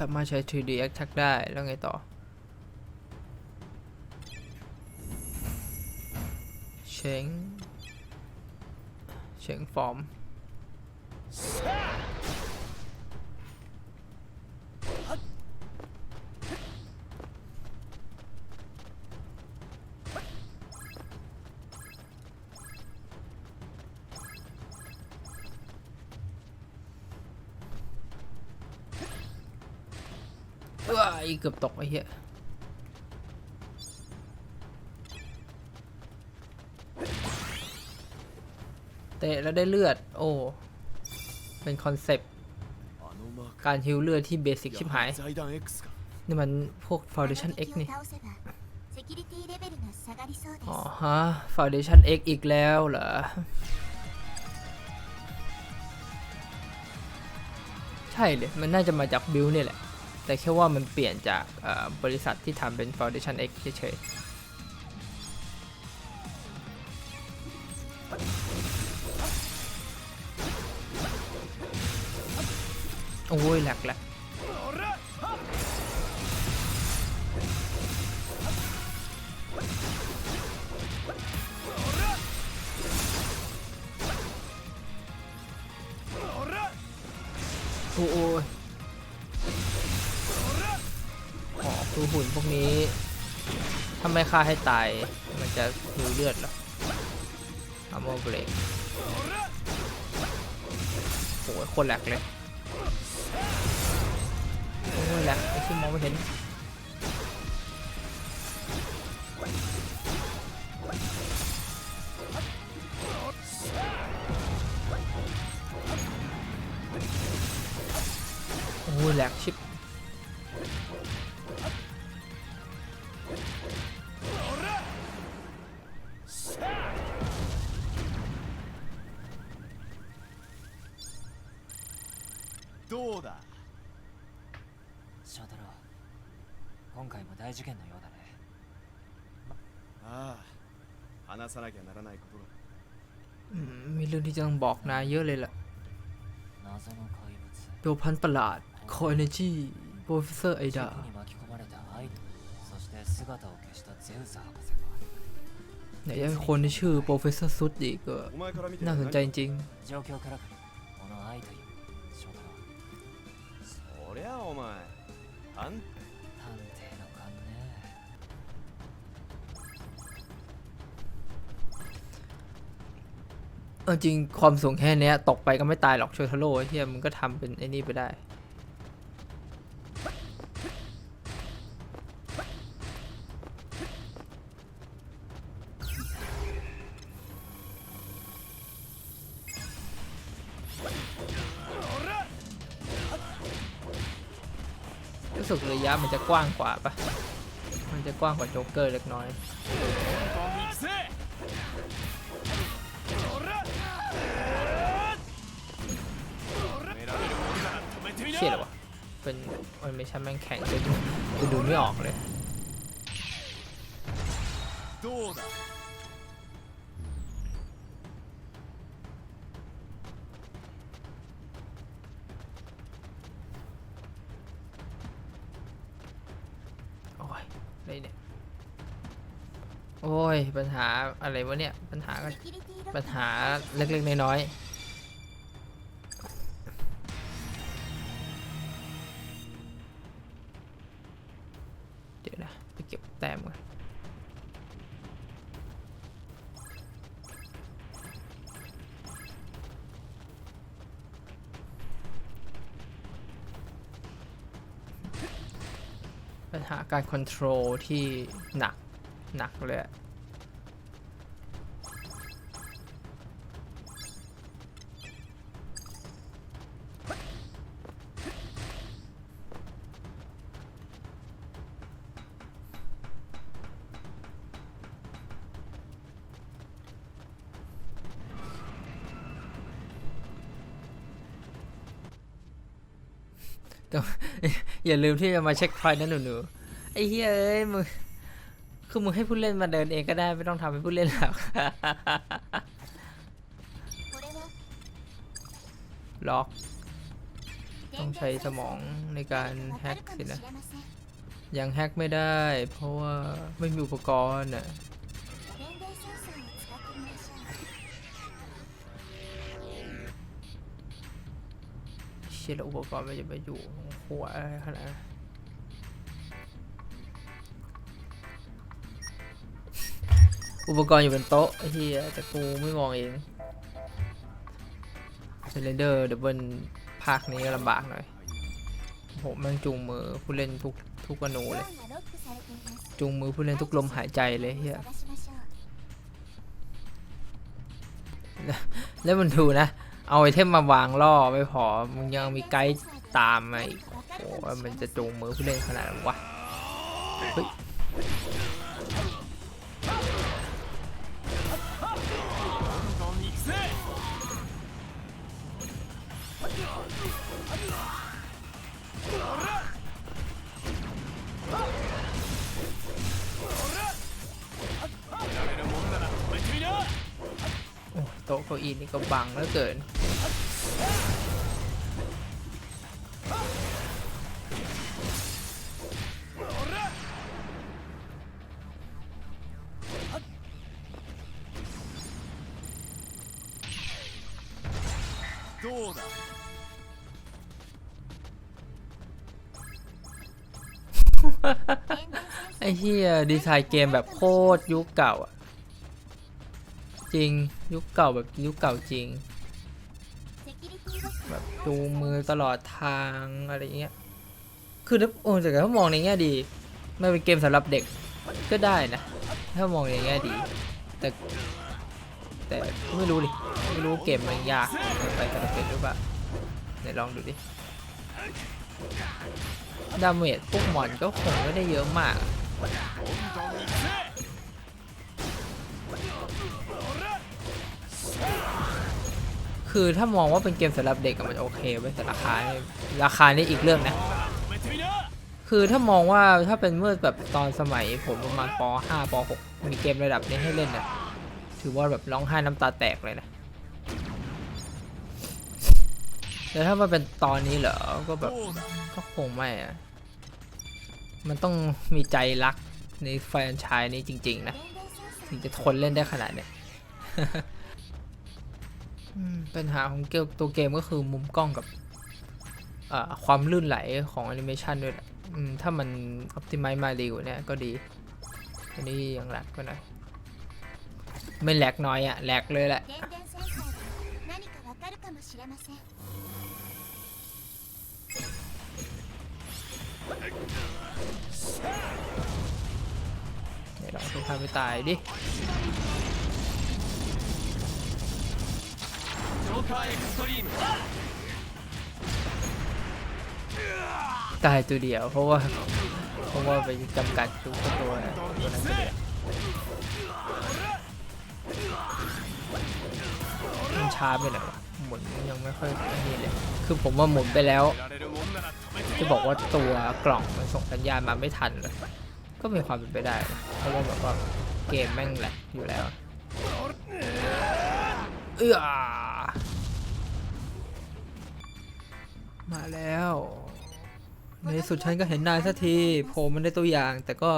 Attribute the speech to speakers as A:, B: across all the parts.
A: สามารถใช้ 3D attack ได้แล้วไงต่อ เชงเชงฟอร์ม ว้า ยเกือบตกไอ้เหี้ยเตะแล้วได้เลือด โอ้ เป็นคอนเซปต์ การฮิวเลือดที่เบสิกชิบหาย นี่มันพวก Foundation X นี่ อ๋อฮะ Foundation X อีกแล้วเหรอ ใช่เลย มันน่าจะมาจากบิลเนี่ยแหละ แต่แค่ว่ามันเปลี่ยนจากบริษัทที่ทำเป็น Foundation X เฉยๆโอ้ยหลักหลก พวกนี้ถ้าไม่ฆ่าให้ตาย มันจะหิวเลือดเหรออาร์มเบรกโอ้ยคนแหลกเลย โอ้ยแหลกไอ้ที่มองไม่เห็นโอ้ยแหลกชิบ
B: どうだ
C: 翔太郎今回も大事件のようだね
B: ああ話さなきゃならないことが
A: อืมมีเรื่องที่จะต้องบอกนายเยอะเลยล่ะ
C: 謎の怪物
A: ตัวพันธุ์ประหลาด คอ Energy โปรเฟสเซอร์ไอ
C: 事
A: ดา
C: 故に巻き込まれたアイドルそして姿を消したゼウス博士か
A: ไหนจะเป็นคนที่ชื่อโปรเฟสเซอร์ซุดอีกก็
B: お前から見て
A: น่าสนใจจริง
C: 状況からく
A: เออจริงความสูงแค่เนี้ยตกไปก็ไม่ตายหรอกโชทาโร่ไอ้เฮียมันก็ทำเป็นไอ้นี่ไปได้ รู้สึกระยะมันจะกว้างกว่าปะมันจะกว้างกว่าโจ๊กเกอร์เล็กน้อย ชี่ยหรอวะ เป็นมันไม่ใช่แม่งแข็งจนดูจะดูไม่ออกเลยโอ้ยอะไเนี่ย โอ้ย ปัญหาอะไรวะเนี่ย ปัญหา ปัญหาเล็กๆ น้อยๆ ปัญหาการคอนโทรลที่หนัก หนักเลย อย่าลืมที่จะมาเช็คไฟนั่นะหนูไอ้เฮ้ยเอ้ยมึงคือมึงให้ผู้เล่นมาเดินเองก็ได้ไม่ต้องทำให้ผู้เล่นหรอกล็อก ต้องใช้สมองในการแฮกสินะ ยังแฮกไม่ได้ เพราะว่าไม่มีอุปกรณ์อะ ชี่ยแล้อุปกรณ์มันจะไปอยู่หัวอะไรขนาดอุปกรณ์อยู่บนโต๊ะเฮียแต่กูไม่มองเองเซเลนเดอร์ดับเบิลภาคนี้ลำบากหน่อยโหม่งจุงมือผู้เล่นทุกทุกอนูเลยจุงมือผู้เล่นทุกลมหายใจเลยเฮียแล้วมันดูนะ เอาไอเทมมาวางล่อไม่พอมึงยังมีไกด์ตามมาอีกโอ้มันจะจูงมือผู้เล่นขนาดนั้นวะเฮ้ย พออีนี่ก็บังแล้วเกินไอ้เหี้ยดีไซน์เกมแบบโคตรยุคเก่าอะ จริง ยุคเก่าแบบยุคเก่าจริง แบบจูมือตลอดทางอะไรเงี้ย คือถ้าโอ้แต่ถ้ามองในเงี้ยดี มันเป็นเกมสำหรับเด็กก็ได้นะ ถ้ามองในเงี้ยดี แต่แต่ไม่รู้ดิไม่รู้เกมมันยากไปสำหรับเด็กหรือเปล่าไหนลองดูดิดาเมจพวกหมอนก็คงไม่ได้เยอะมาก คือถ้ามองว่าเป็นเกมสำหรับเด็กมันโอเคไว้แต่ราคาราคานี่อีกเรื่องนะ คือถ้ามองว่าถ้าเป็นเมื่อแบบตอนสมัยผมประมาณป .5 ป .6 มีเกมระดับนี้ให้เล่นนะถือว่าแบบร้องไห้น้ำตาแตกเลยนะแต่ถ้ามันเป็นตอนนี้เหรอ ก็แบบก็คงไม่อะมันต้องมีใจรักในแฟนชายนี้จริง ๆ นะ ถึงจะทนเล่นได้ขนาดเนี้ยปัญหาของเกมตัวเกมก็คือมุมกล้องกับความลื่นไหลของแอนิเมชันด้วยแหละถ้ามัน optimize มาดีกว่าเนี้ยก็ดี อันนี้ยังแหลกก็หน่อยไม่แหลกน้อยอะแหลกเลยแหละ น้องทุกท่าไปตายดิตายตัวเดียวเพราะว่าเพราะว่าไปจำกัดทุกตัวตัวนั้นตัวเดียวมันช้าไปหน่อยหมุนยังไม่ค่อยนี่เลยคือผมว่าหมุนไปแล้ว จะบอกว่าตัวกล่องมันส่งสัญญาณมาไม่ทันเลย ก็มีความเป็นไปได้เพราะว่าแบบว่าเกมแม่งแหละอยู่แล้วเอื้อมาแล้วในสุดฉันก็เห็นนายสักทีโผล่มันได้ตัวอย่าง แต่ก็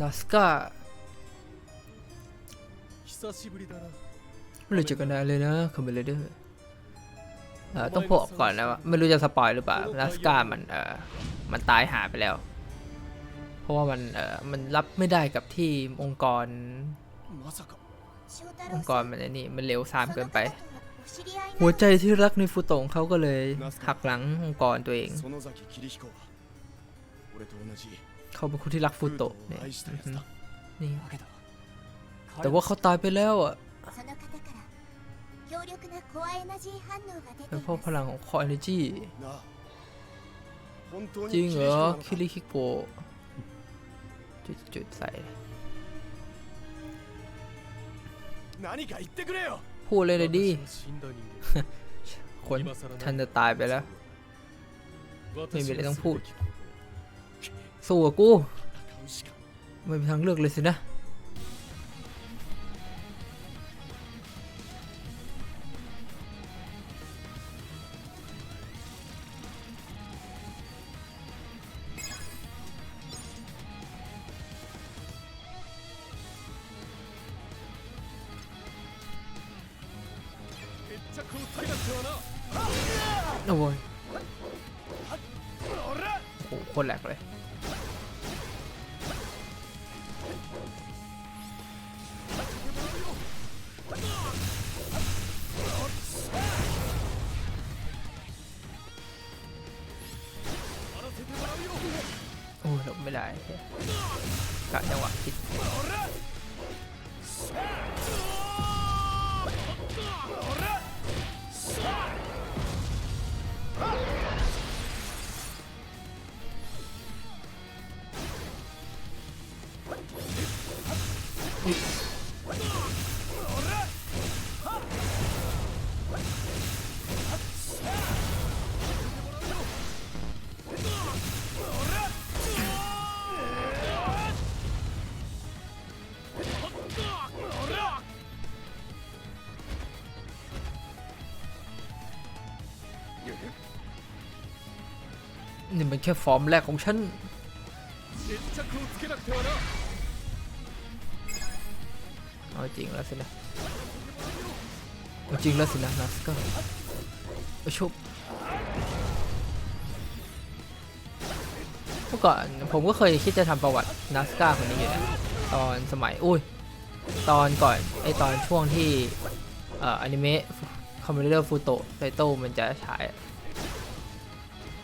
A: นาสกา
B: ไม่
A: ได้เจอกันได้เลยนะคอมเบลเดอร์ เออต้องโผล่ก่อนนะไม่รู้จะสปอยหรือเปล่าลาสกามันเออมันตายหาไปแล้ว เพราะว่ามันเออมันรับไม่ได้กับที่องค์กร องค์กรมันไอ้นี่มันเร็วซามเกินไป หัวใจที่รักในฟูโตงเขาก็เลยหักหลังองค์กรตัวเอง เขาเป็นคนที่รักฟูโตะนี่แต่ว่าเขาตายไปแล้วอะ
D: 強力なコアエナジー反応が出て
A: เป็
D: い
A: นเพราะ
D: ま
A: พ
D: す
A: ลังของคอเอเนจี
B: なあ本当に
A: จริงเหรอ คิ
B: 桐
A: ริ
B: 彦
A: คิโกะจุดจุดๆใส่
B: なのか何か言ってくれよ
A: พูดเลยเลยดิ
B: 私の死んだ人
A: คน
B: 間今更
A: ฉันจะตายไปแล้ว
B: 私
A: ไม่มีอะไรต้องพูด
B: すべきことを
A: สู้กับกู
B: 戦うしか
A: ไม่มีทางเลือกเลยสินะ โอ้ยโหคนแหลกเลย นี่มันแค่ฟอร์มแรกของฉันเอาจริงแล้วสินะเอาจริงแล้วสินะนัสก็ชุบเมื่อก่อนผมก็เคยคิดจะทำประวัตินัสก้าคนนี้อยู่นะตอนสมัย อุ้ย ตอนก่อนไอตอนช่วงที่อนิเมะคอมเมดี้ฟูโตไตโต้มันจะฉาย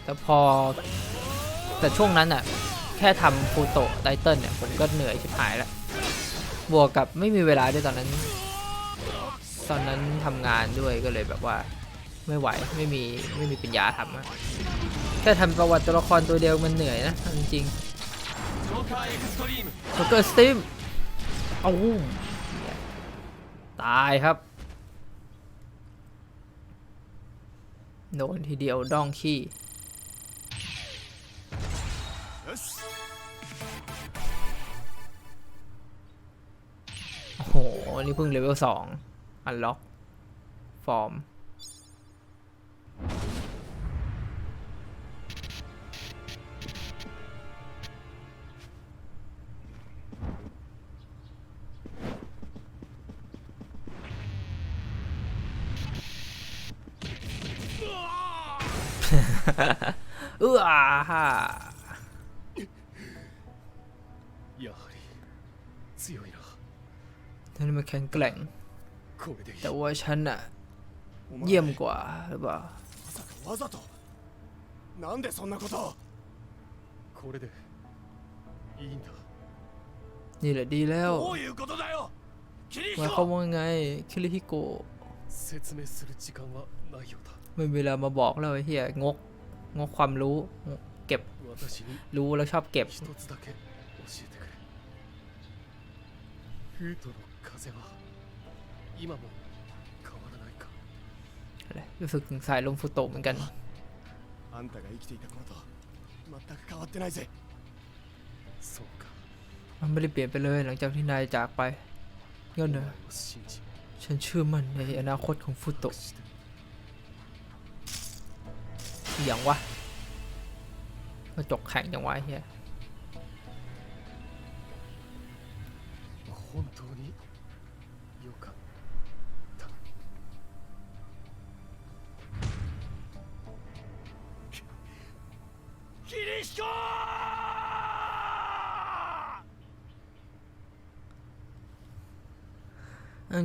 A: แต่พอ แต่ช่วงนั้นอะแค่ทำฟูโตะไตเติลเนี่ยผมก็เหนื่อยชิบหายแล้ว บวกกับไม่มีเวลาด้วยตอนนั้น ตอนนั้นทำงานด้วยก็เลยแบบว่าไม่ไหวไม่มีไม่มีปัญญาทำอะแค่ทำประวัติตัวละครตัวเดียวมันเหนื่อยนะจริงสกอร์สตีมเอาตายครับโดนทีเดียวดองขี้ อ้โหนี่เพิ่งเลเวลสองอันล็อก ฟอร์ม เอื้อฮ่า ท่านมันแข็งแกร่ง
B: これでいい
A: แต่ว่าฉันอะ
B: お前
A: เยี่ยมกว่าหรือเปล่า
B: まさかわざとなんでそんなことをこれでいいんだ
A: นี่แหละดีแล้ว
B: どういうことだよキリ
A: หมาย
B: ヒ
A: ความ
B: コ
A: ว่าไง คิริฮิโกะ
B: 説明する時間はないようだ
A: ไม่มีเวลามาบอกแล้วไอ้เฮียงก งกความรู้งกเก็บ
B: 私に
A: รู้แล้วชอบเก็บ
B: 一つだけ教えてくれフートの風は今も変わらないか
A: อะไรรู้สึกถึงสายลมฟุโตะเหมือนกัน
B: あんたが生きていた頃と全く変わってないぜそうか
A: มันไม่ได้เปลี่ยนไปเลยหลังจากที่นายจากไปงั้น
B: お
A: เน
B: 前
A: อะ
B: を信じ
A: ฉันเชื่อมั่นในอนาคตของฟุโตะ
B: して
A: อหย่างวะกระจกแข็งจังวะไอ้เฮีย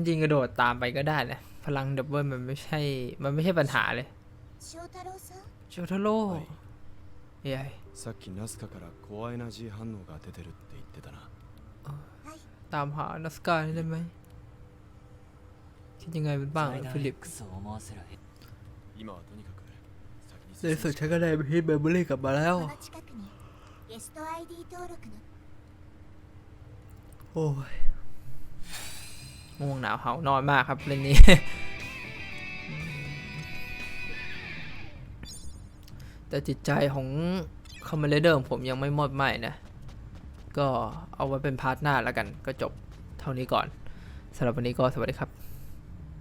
A: จริงๆกระโดดตามไปก็ได้นะ พลังดับเบิลมันไม่ใช่ มันไม่ใช่ปัญหาเลย
D: 翔太郎さん
A: โชทาโร่เอ้ย
E: さっきナスカからコアエナジー反応が出てるって言ってたな
A: ตามหานัสกาได้ไหมคิดยังไงเป็นบ้าง
C: サイダ
A: ฟิ
C: ー
A: ลิป
C: X を思わせる
E: 今はとにかく先に
A: ใน
E: 進
A: สุด
E: む
A: ฉันก็ได้ไปฮิตเมมโมรี่กลับมาแล้ว
D: この近くにゲスト ID 登録の
A: โอ้ย ง่วงหนาวเหานอนมากครับเรื่องนี้ แต่จิตใจของคอมเมเดอร์ผมยังไม่หมดไหมนะ ก็เอาไว้เป็นพาร์ทหน้าแล้วกันก็จบเท่านี้ก่อนสำหรับวันนี้ก็สวัสดีครับ